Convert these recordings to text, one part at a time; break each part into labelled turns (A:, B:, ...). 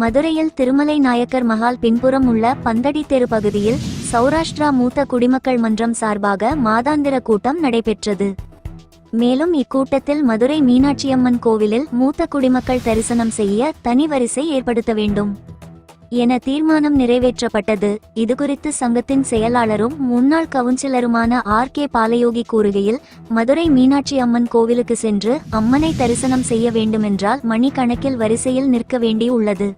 A: மதுரையில் திருமலை நாயக்கர் மஹால் பின்புறம் உள்ள பந்தடி தெரு பகுதியில் சௌராஷ்டிரா மூத்த குடிமக்கள் மன்றம் சார்பாக மாதாந்திர கூட்டம் நடைபெற்றது. மேலும் இக்கூட்டத்தில் மதுரை மீனாட்சியம்மன் கோவிலில் மூத்த குடிமக்கள் தரிசனம் செய்ய தனி வரிசை ஏற்படுத்த வேண்டும். என தீர்மானம் நிறைவேற்றப்பட்டது. இதுகுறித்து சங்கத்தின் செயலாளரும் முன்னாள் கவுன்சிலருமான ஆர். கே. பாலயோகி கூறுகையில் மதுரை மீனாட்சி அம்மன் கோவிலுக்கு சென்று அம்மனை தரிசனம் செய்ய வேண்டுமென்றால் மணிக்கணக்கில் வரிசையில் நிற்க வேண்டியுள்ளது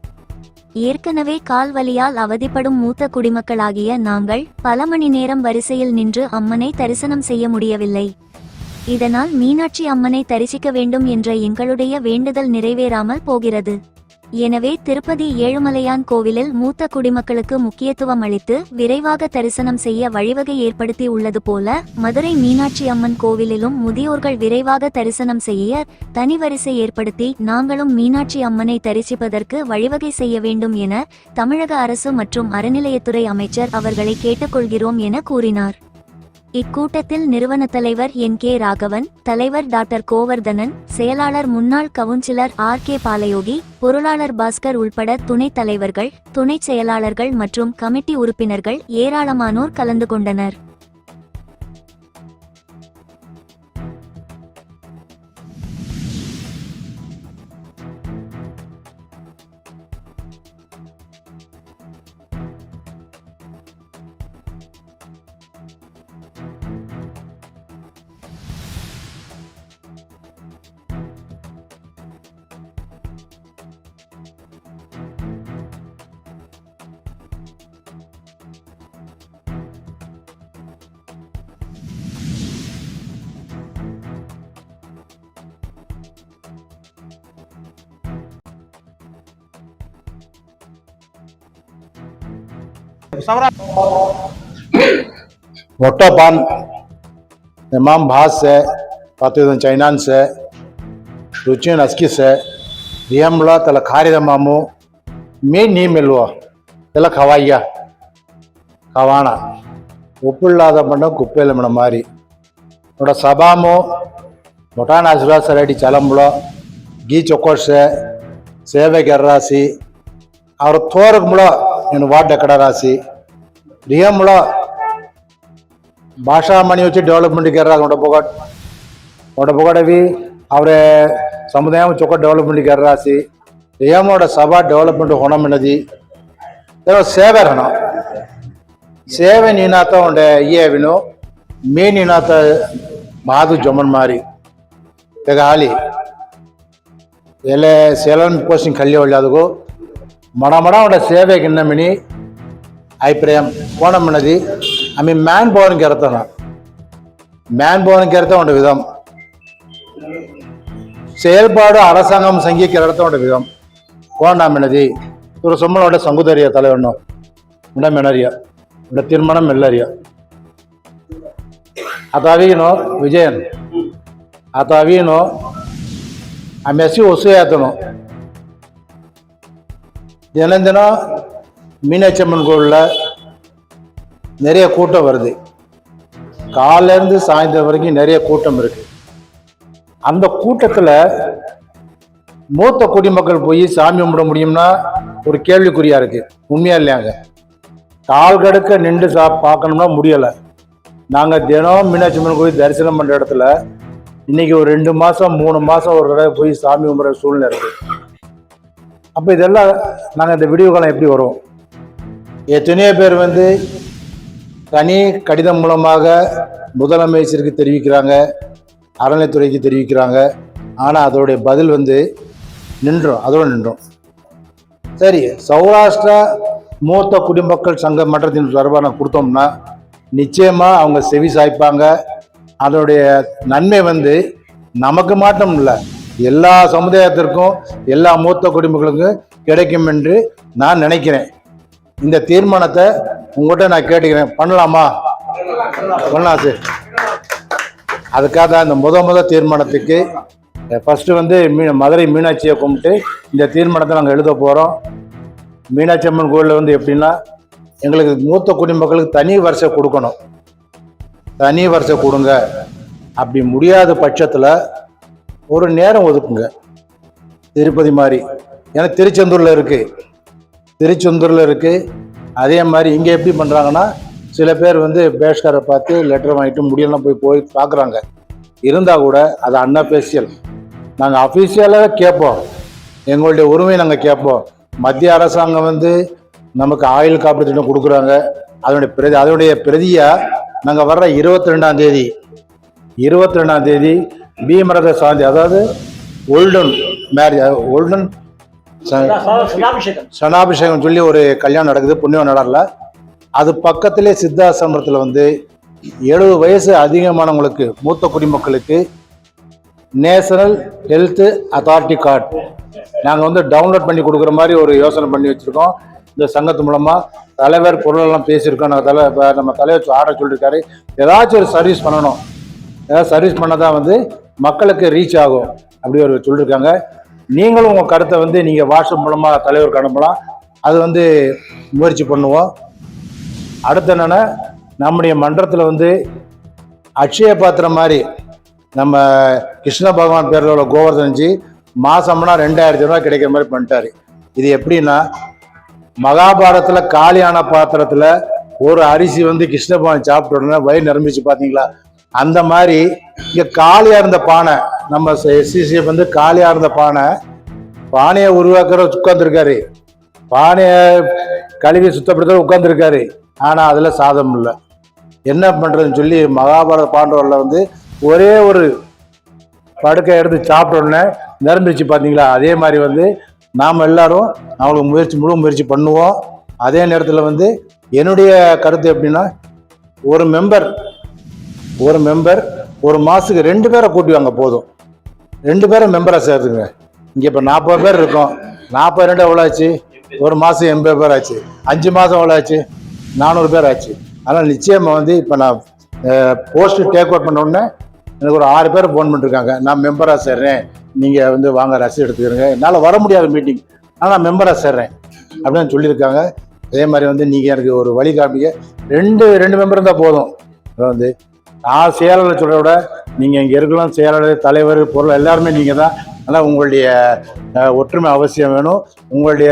A: ஏற்கனவே கால் வலியால் அவதிப்படும் மூத்த குடிமக்களாகிய நாங்கள் பல மணி நேரம் வரிசையில் நின்று அம்மனை தரிசனம் செய்ய முடியவில்லை. இதனால் மீனாட்சி அம்மனை தரிசிக்க வேண்டும் என்ற எங்களுடைய வேண்டுதல் நிறைவேறாமல் போகிறது. எனவே திருப்பதி ஏழுமலையான் கோவிலில் மூத்த குடிமக்களுக்கு முக்கியத்துவம் அளித்து விரைவாக தரிசனம் செய்ய வழிவகை ஏற்படுத்தி உள்ளது போல மதுரை மீனாட்சி அம்மன் கோவிலிலும் முதியோர்கள் விரைவாக தரிசனம் செய்ய தனி வரிசை ஏற்படுத்தி நாங்களும் மீனாட்சி அம்மனை தரிசிப்பதற்கு வழிவகை செய்ய வேண்டும் என தமிழக அரசு மற்றும் அறநிலையத்துறை அமைச்சர் அவர்களை கேட்டுக்கொள்கிறோம் என கூறினார். இக்கூட்டத்தில் நிறுவன தலைவர் என். கே. ராகவன் தலைவர் டாக்டர் கோவர்தனன் செயலாளர் முன்னாள் கவுன்சிலர் ஆர். கே. பாலயோகி பொருளாளர் பாஸ்கர் உள்பட துணைத் தலைவர்கள் துணைச் செயலாளர்கள் மற்றும் கமிட்டி உறுப்பினர்கள் ஏராளமானோர் கலந்து கொண்டனர்.
B: મોટો પાન એમાં ભાસ છે પાતું ચૈનાન છે ರುಚಿಯನ್ನು ಅಸ್ಕಿಸೆ ರಿಯಂಬ್ಳ ತಲ ಖಾರಿದ ಮಾಮು ಮೇ ನೀ ಮೆಲ್ವ ತಲ ಖವಾಯ್ಯ ಖವಾಣ ಉಪ್ಪುಳ್ಳಾದ ಮಣ್ಣ ಕುಪ್ಪೆಲ್ಲ ಮಣ ಮಾರಿ ನೋಡ ಸಬಾಮು ಮೊಟಾಣ ಹಸಿರಾಸರಡಿ ಚಲಂಬ್ಳ ಗೀ ಚೊಕ್ಕೋಸೆ ಸೇವೆಗೆರ್ರಾಸಿ ಅವ್ರ ತೋರಗ್ ಮುಳ నేను వార్డు ఎక్కడ రాసి రియంలో ಭಾಷಾಮಣಿ వచ్చి డెవలప్మెంట్ ಗೆರ್ರ ನೋಡಬೋಗಟ್ ನೋಡಬೋಗಡವಿ ಅವರೇ ಸಮುದಾಯ ಚೊಕ್ಕ ಡೆವಲಪ್ಮೆಂಟ್ ಗೆರ್ರ ರಾಸಿ ರಿಯಮೋಡ ಸಭಾ ಡೆವಲಪ್ಮೆಂಟ್ ಹೊಣಮಿನದಿ ಸೇವೆ ಹಣ ಸೇವೆ ನೀನಾತ ಉಂಡೆ ಅಯ್ಯವಿನು ಮೇ ನೀನಾತ ಮಾದು ಜಮನ್ ಮಾರಿ ತೆಗ ಹಾಲಿ ಎಲೆ ಸೇಲನ್ ಪೋಸ್ಟಿಂಗ್ ಕಳ್ಳಿ ಒಳ್ಳೆದಗು மடமடோட சேவை கிண்ணமினி அபிப்ரேயம் கோணமினதி ஐ மீன் மேன் మ్యాన్ పవర్కి மேன் మ్యాన్ పవర్కి ఎడతా விதம். செயல்பாடு அரசாங்கம் சங்கிக்கிற இடத்தோட விதம். கோண்டாமினதி ஒரு சொம்மனோட சங்குதரிய தலைவனும் இடமெனறியா இட திருமணம் இல்லறியா? அத்தாவீனோ விஜயன். அத்தாவீனோ ஆమె ఎసి వసూయాతను தினம் தினம் மீனாட்சி அம்மன் கோவிலில் நிறைய கூட்டம் வருது. காலையிலேருந்து சாயந்தரம் வரைக்கும் நிறைய கூட்டம் இருக்குது அந்த கூட்டத்தில் மூத்த குடிமக்கள் போய் சாமி கும்பிட முடியும்னா ஒரு கேள்விக்குறியாக இருக்குது உண்மையாக இல்லையாங்க? கால் கடுக்க நின்று சா பார்க்கணும்னா முடியலை. நாங்கள் தினம் மீனாட்சி அம்மன் கோயில் தரிசனம் பண்ணுற இடத்துல இன்னைக்கு ஒரு ரெண்டு மாதம் மூணு மாதம் ஒரு தடவை போய் சாமி கும்பிட்ற சூழ்நிலை இருக்குது அப்போ இதெல்லாம் நாங்கள் இந்த வீடியோ காலம் எப்படி வரும்? எத்தனையோ பேர் வந்து தனி கடிதம் மூலமாக முதலமைச்சருக்கு தெரிவிக்கிறாங்க அறநிலைத்துறைக்கு தெரிவிக்கிறாங்க. ஆனால் அதோடைய பதில் வந்து நின்றோம் அதோடு நின்றோம். சரி சௌராஷ்டிரா மூத்த குடிமக்கள் சங்க மன்றத்தின் சார்பாக கொடுத்தோம்னா நிச்சயமாக அவங்க செவி சாய்ப்பாங்க. அதோடைய நன்மை வந்து நமக்கு மாட்டம் இல்லை எல்லா சமுதாயத்திற்கும் எல்லா மூத்த குடிமக்களுக்கும் கிடைக்கும் என்று நான் நினைக்கிறேன். இந்த தீர்மானத்தை உங்கள்கிட்ட நான் கேட்டுக்கிறேன். பண்ணலாமா? பண்ணலாம் சார். அதுக்காக தான் இந்த முத முத தீர்மானத்துக்கு ஃபஸ்ட்டு வந்து மீ மதுரை மீனாட்சியை கும்பிட்டு இந்த தீர்மானத்தை நாங்கள் எழுத போகிறோம் மீனாட்சி அம்மன் கோயிலில் வந்து எப்படின்னா எங்களுக்கு மூத்த குடிமக்களுக்கு தனி வரிசை கொடுக்கணும். தனி வரிசை கொடுங்க. அப்படி முடியாத பட்சத்தில் ஒரு நேரம் ஒதுக்குங்க. திருப்பதி மாதிரி. ஏன்னா திருச்செந்தூரில் இருக்குது திருச்செந்தூரில் இருக்குது அதே மாதிரி இங்கே எப்படி பண்ணுறாங்கன்னா சில பேர் வந்து பேஷ்காரை பார்த்து லெட்டர் வாங்கிட்டு முடியெல்லாம் போய் போய் பார்க்குறாங்க. இருந்தால் கூட அது அன்அஃபிஷியல் நாங்கள் அஃபிஷியலாக கேட்போம். எங்களுடைய உரிமையை நாங்கள் கேட்போம். மத்திய அரசாங்கம் வந்து நமக்கு ஆயுள் காப்பீடு திட்டம் கொடுக்குறாங்க. அதனுடைய பிரதி அதனுடைய பிரதியாக நாங்கள் வர்ற இருபத்தி ரெண்டாம் தேதி இருபத்தி ரெண்டாம் தேதி பீமரத சாந்தி அதாவது ஓல்டன் மேரேஜ் ஓல்டன் சனாபிஷேகம். சொல்லி ஒரு கல்யாணம் நடக்குது புண்ணியம் நடரல அது பக்கத்திலே சித்தாசிரமத்தில் வந்து எழுபது வயசு அதிகமானவங்களுக்கு மூத்த குடிமக்களுக்கு நேஷனல் ஹெல்த் அத்தாரிட்டி கார்டு. நாங்கள் வந்து டவுன்லோட் பண்ணி கொடுக்குற மாதிரி ஒரு யோசனை பண்ணி வச்சுருக்கோம். இந்த சங்கத்து மூலமாக தலைவர் பொருளெல்லாம் பேசியிருக்கோம். நாங்கள் தலை இப்ப நம்ம தலைவர் ஆட சொல்லியிருக்காரு ஏதாச்சும் ஒரு சர்வீஸ் பண்ணணும். ஏதாவது சர்வீஸ் பண்ணால் தான் வந்து மக்களுக்கு ரீச் ஆகும் அப்படி ஒரு சொல்லியிருக்காங்க நீங்களும் உங்கள் கருத்தை வந்து நீங்கள் வாட்ஸ்அப் மூலமாக தலைவருக்கு அனுப்பலாம். அது வந்து முயற்சி பண்ணுவோம். அடுத்து என்னென்னா நம்முடைய மன்றத்தில் வந்து அக்ஷய பாத்திரம் மாதிரி நம்ம கிருஷ்ண பகவான் பேரில் உள்ள கோவர்தன்ஜி மாதம்னா ரெண்டாயிரத்தி ரூபா கிடைக்கிற மாதிரி பண்ணிட்டாரு. இது எப்படின்னா மகாபாரதத்தில் காலியான பாத்திரத்தில் ஒரு அரிசி வந்து கிருஷ்ண பகவான் சாப்பிட்ட உடனே வயிறு நிரம்பிச்சு பார்த்தீங்களா அந்த மாதிரி இங்கே காலியாக இருந்த பானை நம்ம எஸ்சிசிஎஃப் வந்து காலியாக இருந்த பானை பானையை உருவாக்குற உட்காந்துருக்காரு பானையை கழுவி சுத்தப்படுத்த உட்காந்துருக்காரு ஆனால் அதில் சாதம் இல்லை. என்ன பண்ணுறதுன்னு சொல்லி மகாபாரத பாண்டவரில் வந்து ஒரே ஒரு படுக்கை எடுத்து சாப்பிட்ட உடனே பார்த்தீங்களா அதே மாதிரி வந்து நாம் எல்லாரும் அவங்களுக்கு முயற்சி முழு முயற்சி பண்ணுவோம். அதே நேரத்தில் வந்து என்னுடைய கருத்து எப்படின்னா ஒரு மெம்பர் ஒரு மெம்பர் ஒரு மாதத்துக்கு ரெண்டு பேரை கூட்டி வாங்க போதும். ரெண்டு பேரை மெம்பராக சேர்த்துங்க இங்கே இப்போ நாற்பது பேர் இருக்கோம். நாற்பது ரெண்டு எவ்வளோ ஆச்சு? ஒரு மாதம் எண்பது பேர் ஆச்சு. அஞ்சு மாதம் எவ்வளோ ஆச்சு? நானூறு பேர் ஆச்சு. அதனால் நிச்சயமாக வந்து இப்போ நான் போஸ்ட் டேக் அவுட் பண்ண உடனே எனக்கு ஒரு ஆறு பேர் ஃபோன் பண்ணிருக்காங்க. நான் மெம்பராக சேர்றேன். நீங்கள் வந்து வாங்க ரசீது எடுத்துக்கிறேங்க. என்னால் வர முடியாத மீட்டிங் ஆனால் நான் மெம்பராக சேர்றேன். அப்படின்னு சொல்லியிருக்காங்க. அதே மாதிரி வந்து நீங்கள் எனக்கு ஒரு வழி காமிக்க ரெண்டு ரெண்டு மெம்பர் இருந்தால் போதும். வந்து நான் செயலாளர் சொல்கிறத விட நீங்கள் இங்கே இருக்கலாம் செயலாளர் தலைவர் பொருள் எல்லாருமே நீங்கள் தான். அதனால் உங்களுடைய ஒற்றுமை அவசியம் வேணும். உங்களுடைய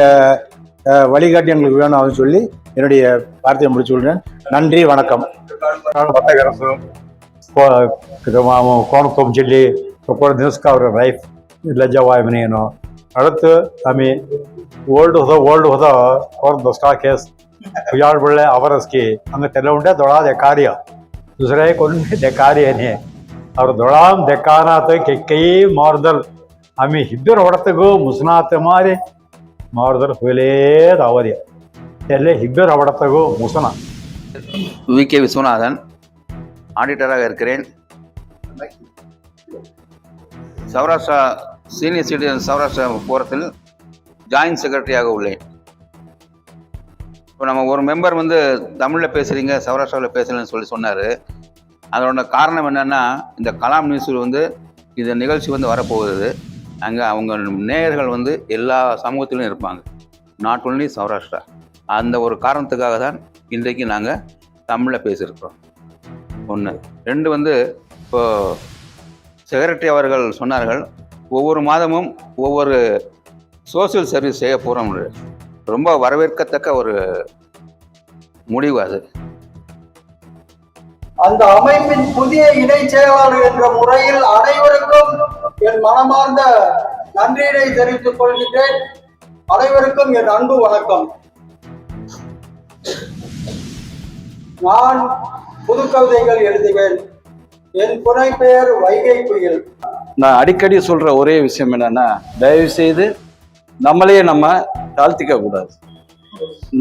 B: வழிகாட்டி எங்களுக்கு வேணும் அப்படின்னு சொல்லி என்னுடைய வார்த்தையை முடிச்சு கொள்கிறேன். நன்றி வணக்கம்.
C: பட்டகரசு கோணத்தோம் ಜಿಲ್ಲೆ ಕೊಪ್ಪಳ ದಿನಸ್ಕ ಅವರ லஜா ಲಜ್ಜಾವಾಯಮನೇನು அடுத்து தமி ಆಮಿ ಓಲ್ಡ್ ಹೋದ ಓಲ್ಡ್ ಹೋದ ಕೋರ್ ದೊಸ್ಕಾ ಕೇಸ್ ಉಯಾಳ್ಬಳ್ಳೆ ಅವರಸ್ಕಿ ಅಂದ್ರೆ உண்டே ದೊಡ್ಡ காரியம். दूसरा एक उनमें दे कार्य ने ಅವ್ರ ದೊಳಾಮ್ ದೆಕ್ಕಾನಾತ ಕೆಕ್ಕೈ ಮಾರ್ದಲ್ ಆಮಿ ಹಿಬ್ಬರು ಹೊಡತಗು ಮುಸ್ನಾತ ಮಾರಿ ಮಾರ್ದಲ್ ಹುಲೇದ ಅವಧಿ ಎಲ್ಲೇ ಹಿಬ್ಬರು ಹೊಡತಗು ಮುಸನ
D: வி கே விஸ்வநாதன் ஆடிட்டராக இருக்கிறேன் Saurashtra senior citizen Saurashtra போரத்தில் joint செக்ரட்டரியாக உள்ளேன் இப்போ நம்ம ஒரு மெம்பர் வந்து தமிழில் பேசுகிறீங்க சௌராஷ்டிராவில் பேசலன்னு சொல்லி சொன்னார். அதோட காரணம் என்னென்னா இந்த கலாம் நியூஸில் வந்து இந்த நிகழ்ச்சி வந்து வரப்போகுது. அங்கே அவங்க நேயர்கள் வந்து எல்லா சமூகத்திலும் இருப்பாங்க. Not only Saurashtra. அந்த ஒரு காரணத்துக்காக தான் இன்றைக்கு நாங்கள் தமிழில் பேசியிருக்கிறோம். ஒன்று ரெண்டு வந்து இப்போ செக்ரட்டரி அவர்கள் சொன்னார்கள் ஒவ்வொரு மாதமும் ஒவ்வொரு சோஷியல் சர்வீஸ் செய்ய போகிறோம் ரொம்ப வரவேற்கத்தக்க ஒரு முடிவு அது.
E: அந்த அமைப்பின் புதிய இணைச் செயலாளர் என்ற முறையில் அனைவருக்கும் என் மனமார்ந்த நன்றியினை தெரிவித்துக் கொள்கின்றேன். அனைவருக்கும் என் அன்பு வணக்கம். நான் புதுக்கவிதைகள் எழுதுவேன். என் புனை பெயர் வைகை புயல்.
F: நான் அடிக்கடி சொல்ற ஒரே விஷயம் என்னன்னா தயவு செய்து நம்மளையே நம்ம தாழ்த்திக்க கூடாது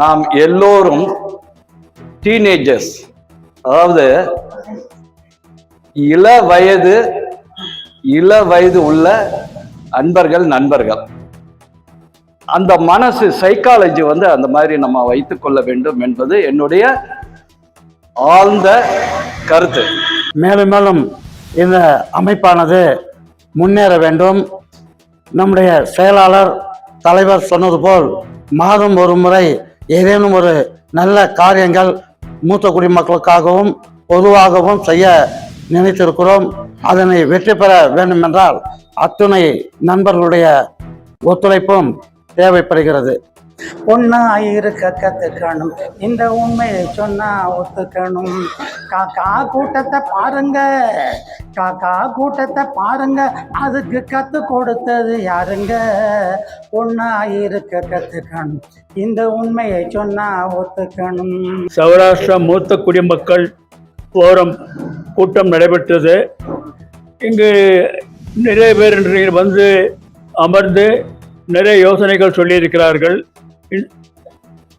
F: நாம் எல்லோரும் டீனேஜர்ஸ் அதாவது இள வயது இள வயது உள்ள அன்பர்கள் நண்பர்கள். அந்த மனசு சைக்காலஜி வந்து அந்த மாதிரி நம்ம வைத்துக் கொள்ள வேண்டும் என்பது என்னுடைய ஆழ்ந்த கருத்து.
G: மேலும் மேலும் இந்த அமைப்பானது முன்னேற வேண்டும். நம்முடைய செயலாளர் தலைவர் சொன்னது போல் மாதம் ஒரு முறை ஏதேனும் ஒரு நல்ல காரியங்கள் மூத்த குடிமக்களுக்காகவும் பொதுவாகவும் செய்ய நினைத்திருக்கிறோம். அதனை வெற்றி பெற வேண்டுமென்றால் அத்துணை நண்பர்களுடைய ஒத்துழைப்பும் தேவைப்படுகிறது. ஒன்னா இருக்க கத்துக்கணும். இந்த உண்மையை சொன்னா ஒத்துக்கணும். காக்கா கூட்டத்தை பாருங்க. காக்கா கூட்டத்தை பாருங்க. அதுக்கு கத்து கொடுத்தது யாருங்க? ஒன்னா இருக்க கத்துக்கணும். இந்த உண்மையை சொன்னா ஒத்துக்கணும்.
H: சௌராஷ்டிரா மூத்த குடிமக்கள் ஃபோரம் கூட்டம் நடைபெற்றது. இங்கு நிறைய பேர் இன்றைக்கு வந்து அமர்ந்து நிறைய யோசனைகள் சொல்லியிருக்கிறார்கள்.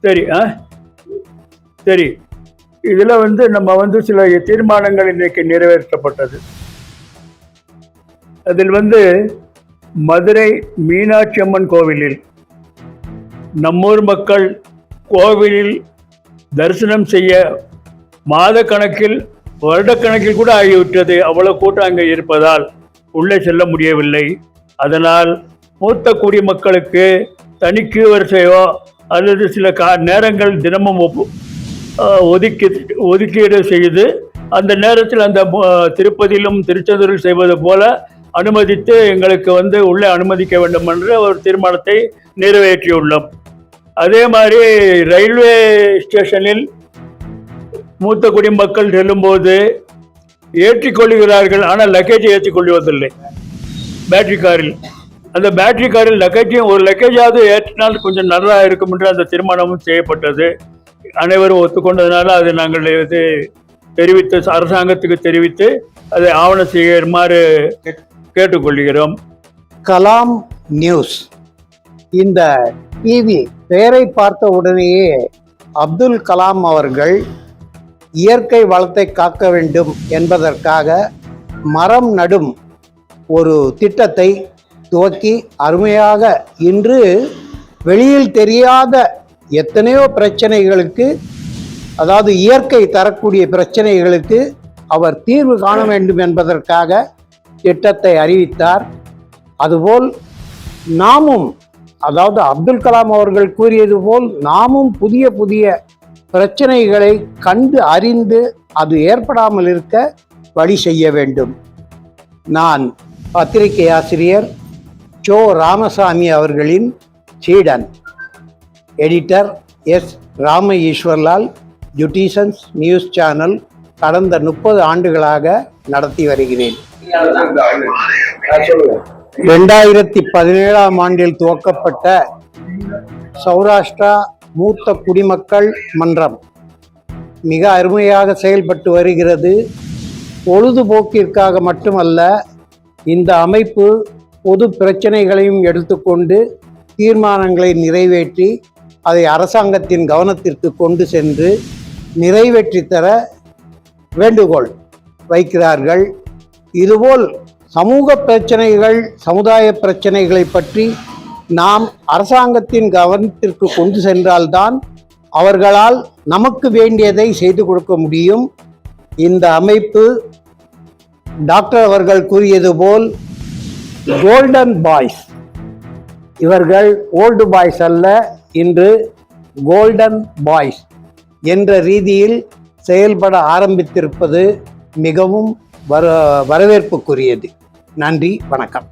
H: சரி ஆ? சரி. இதில் வந்து நம்ம வந்து சில தீர்மானங்கள் இன்றைக்கு நிறைவேற்றப்பட்டது. அதில் வந்து மதுரை மீனாட்சி அம்மன் கோவிலில் நம்மூர் மக்கள் கோவிலில் தரிசனம் செய்ய மாத கணக்கில் வருடக்கணக்கில் கூட ஆகிவிட்டது. அவ்வளோ கூட்டம் அங்கே இருப்பதால் உள்ளே செல்ல முடியவில்லை. அதனால் மூத்த குடிமக்களுக்கு தனி வரிசையோ அல்லது சில கா நேரங்கள் தினமும் ஒப்பு- ஒதுக்கி ஒதுக்கீடு செய்து அந்த நேரத்தில் அந்த திருப்பதியிலும் திருச்செந்தூரில் செய்வது போல அனுமதித்து எங்களுக்கு வந்து உள்ளே அனுமதிக்க வேண்டும் என்று ஒரு தீர்மானத்தை நிறைவேற்றியுள்ளோம். அதே மாதிரி ரயில்வே ஸ்டேஷனில் மூத்த குடிமக்கள் செல்லும்போது ஏற்றிக்கொள்கிறார்கள் ஆனால் லக்கேஜை ஏற்றிக்கொள்வதில்லை. பேட்டரி காரில். அந்த பேட்டரி காரில் லக்கேஜையும் ஒரு லக்கேஜாவது ஏற்றினால் கொஞ்சம் நல்லா இருக்கும் என்று அந்த தீர்மானமும் செய்யப்பட்டது. அனைவரும் ஒத்துக்கொண்டதுனால அது நாங்கள் இது தெரிவித்து அரசாங்கத்துக்கு தெரிவித்து அதை ஆவணம் செய்யுமாறு கேட்டுக்கொள்கிறோம்.
I: கலாம் நியூஸ். இந்த டிவி பெயரை பார்த்த உடனேயே அப்துல் கலாம் அவர்கள் இயற்கை வளத்தை காக்க வேண்டும் என்பதற்காக மரம் நடும் ஒரு திட்டத்தை துவக்கி அருமையாக இன்று வெளியில் தெரியாத எத்தனையோ பிரச்சனைகளுக்கு அதாவது இயற்கை தரக்கூடிய பிரச்சனைகளுக்கு அவர் தீர்வு காண வேண்டும் என்பதற்காக திட்டத்தை அறிவித்தார். அதுபோல் நாமும் அதாவது அப்துல் கலாம் அவர்கள் கூறியது போல் நாமும் புதிய புதிய பிரச்சனைகளை கண்டு அறிந்து அது ஏற்படாமல் இருக்க வழி செய்ய வேண்டும். நான் பத்திரிகை ஆசிரியர் சோ ராமசாமி அவர்களின் சீடன். எடிட்டர் எஸ் ராம ஈஸ்வர்லால் ஜுட்டிசன்ஸ் நியூஸ் சேனல் கடந்த முப்பது ஆண்டுகளாக நடத்தி வருகிறேன். ரெண்டாயிரத்தி பதினேழாம் ஆண்டில் துவக்கப்பட்ட சௌராஷ்டிரா மூத்த குடிமக்கள் மன்றம் மிக அருமையாக செயல்பட்டு வருகிறது. பொழுதுபோக்கிற்காக மட்டுமல்ல இந்த அமைப்பு பொது பிரச்சனைகளையும் எடுத்துக்கொண்டு தீர்மானங்களை நிறைவேற்றி அதை அரசாங்கத்தின் கவனத்திற்கு கொண்டு சென்று நிறைவேற்றி தர வேண்டுகோள் வைக்கிறார்கள். இதுபோல் சமூக பிரச்சனைகள் சமுதாய பிரச்சனைகளை பற்றி நாம் அரசாங்கத்தின் கவனத்திற்கு கொண்டு சென்றால்தான் அவர்களால் நமக்கு வேண்டியதை செய்து கொடுக்க முடியும். இந்த அமைப்பு டாக்டர் அவர்கள் கூறியது போல் கோல்டன் பாய்ஸ் இவர்கள் ஓல்டு பாய்ஸ் அல்ல இன்று கோல்டன் பாய்ஸ் என்ற ரீதியில் செயல்பட ஆரம்பித்திருப்பது மிகவும் வர வரவேற்புக்குரியது. நன்றி வணக்கம்.